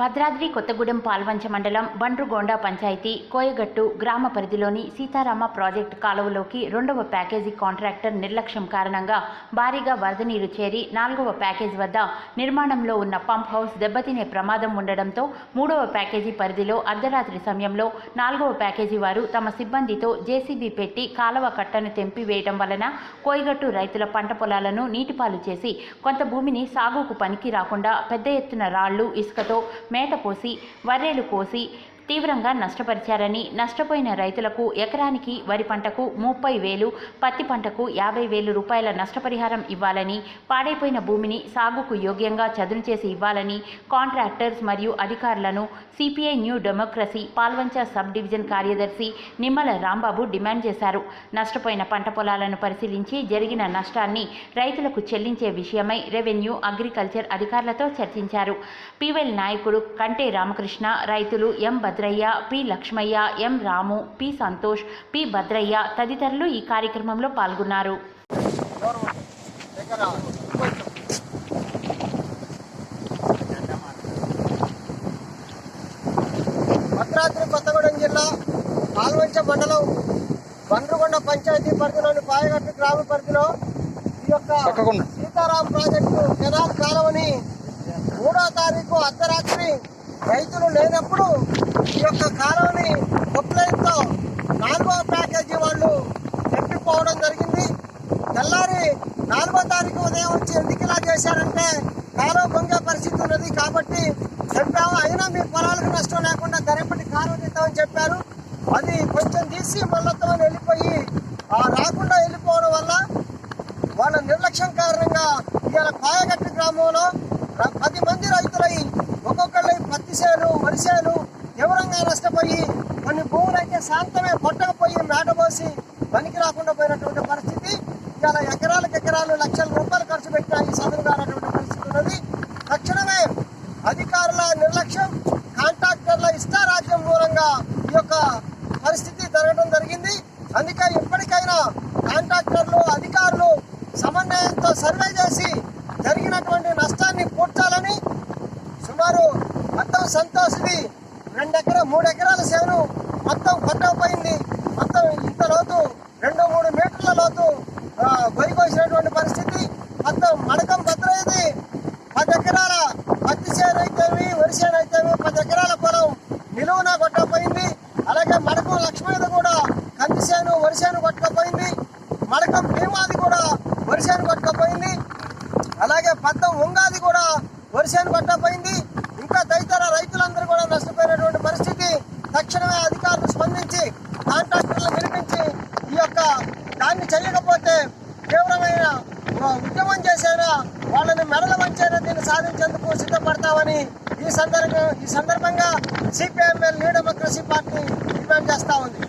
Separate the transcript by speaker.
Speaker 1: భద్రాద్రి కొత్తగూడెం పాల్వంచ మండలం బండ్రుగొండ పంచాయతీ కోయగట్టు గ్రామ పరిధిలోని సీతారామ ప్రాజెక్టు కాలువలోకి రెండవ ప్యాకేజీ కాంట్రాక్టర్ నిర్లక్ష్యం కారణంగా భారీగా వరద నీరు చేరి నాలుగవ ప్యాకేజ్ వద్ద నిర్మాణంలో ఉన్న పంప్ హౌస్ దెబ్బతినే ప్రమాదం ఉండడంతో మూడవ ప్యాకేజీ పరిధిలో అర్ధరాత్రి సమయంలో నాలుగవ ప్యాకేజీ వారు తమ సిబ్బందితో జేసీబీ పెట్టి కాలువ కట్టను తెంపివేయడం వలన కోయగట్టు రైతుల పంట పొలాలను నీటిపాలు చేసి కొంత భూమిని సాగుకు పనికి రాకుండా పెద్ద ఎత్తున రాళ్ళు ఇసుకతో మేత పోసి వర్రెలు కోసి తీవ్రంగా నష్టపరిచారని నష్టపోయిన రైతులకు ఎకరానికి వరి పంటకు ముప్పై వేలు పత్తి పంటకు యాభై వేలు రూపాయల నష్టపరిహారం ఇవ్వాలని పాడైపోయిన భూమిని సాగుకు యోగ్యంగా చదును చేసి ఇవ్వాలని కాంట్రాక్టర్స్ మరియు అధికారులను CPI new democracy Palvancha sub division కార్యదర్శి నిమ్మల రాంబాబు డిమాండ్ చేశారు. నష్టపోయిన పంట పొలాలను పరిశీలించి జరిగిన నష్టాన్ని రైతులకు చెల్లించే విషయమై రెవెన్యూ అగ్రికల్చర్ అధికారులతో చర్చించారు. పివెల్ నాయకుడు కంటే రామకృష్ణ రైతులు M Bhadraiah P Lakshmaiah M Ramu P Santosh P Bhadraiah తదితరులు ఈ కార్యక్రమంలో పాల్గొన్నారు
Speaker 2: భద్రాద్రి కొత్తగూడెం జిల్లా పాల్వంచ మండలం బండ్రుగొండ పంచాయతీ పరిధిలోని పాయగట్టు గ్రామ పరిధిలో ఈ యొక్క. సీతారాం ప్రాజెక్టు కెనాల్ కాలువని మూడో తారీఖు అర్ధరాత్రి రైతులు లేనప్పుడు ఈ యొక్క కాలువని కొప్లైన్తో నాలుగో ప్యాకేజీ వాళ్ళు చెప్పిపోవడం జరిగింది. తెల్లారి నాలుగో తారీఖు ఉదయం వచ్చి ఎందుకు ఇలా చేశారంటే కాలువ పొంగే పరిస్థితి ఉన్నది కాబట్టి చెప్పాము అయినా మీ పొలాలకు నష్టం లేకుండా ధరెప్పటి కాలువ తీద్దామని చెప్పారు. అది కొంచెం తీసి మళ్ళొత్తం వెళ్ళిపోయి రాకుండా వెళ్ళిపోవడం వల్ల వాళ్ళ నిర్లక్ష్యం కారణంగా ఇవాళ పాయగట్టు గ్రామంలో పది మంది రైతులై ఒక్కొక్కళ్ళై పత్తి తీవ్రంగా నష్టపోయి కొన్ని భూములైతే శాంతమే కొట్టకపోయి మేటపోసి పనికి రాకుండా పోయినటువంటి పరిస్థితి. ఇలా ఎకరాలకు ఎకరాలు లక్షల రూపాయలు ఖర్చు పెట్టినా ఈ సదును కానటువంటి పరిస్థితి ఉన్నది. తక్షణమే అధికారుల నిర్లక్ష్యం కాంట్రాక్టర్ల ఇష్టారాజ్యం మూలంగా ఈ యొక్క పరిస్థితి జరగడం జరిగింది అందుకే ఇప్పటికైనా కాంట్రాక్టర్లు అధికారులు సమన్వయంతో సర్వే చేసి జరిగినటువంటి నష్టాన్ని పూడ్చాలని సుమారు మొత్తం సంతోష్ది రెండు ఎకరా మూడు ఎకరాల దాన్ని చేయకపోతే తీవ్రమైన ఉద్యమం చేసేనా? వాళ్ళని మెడల వంచైనా దీన్ని సాధించేందుకు సిద్ధపడతామని ఈ సందర్భంగా ఈ సందర్భంగా CPI ML new democracy party demand చేస్తా ఉంది.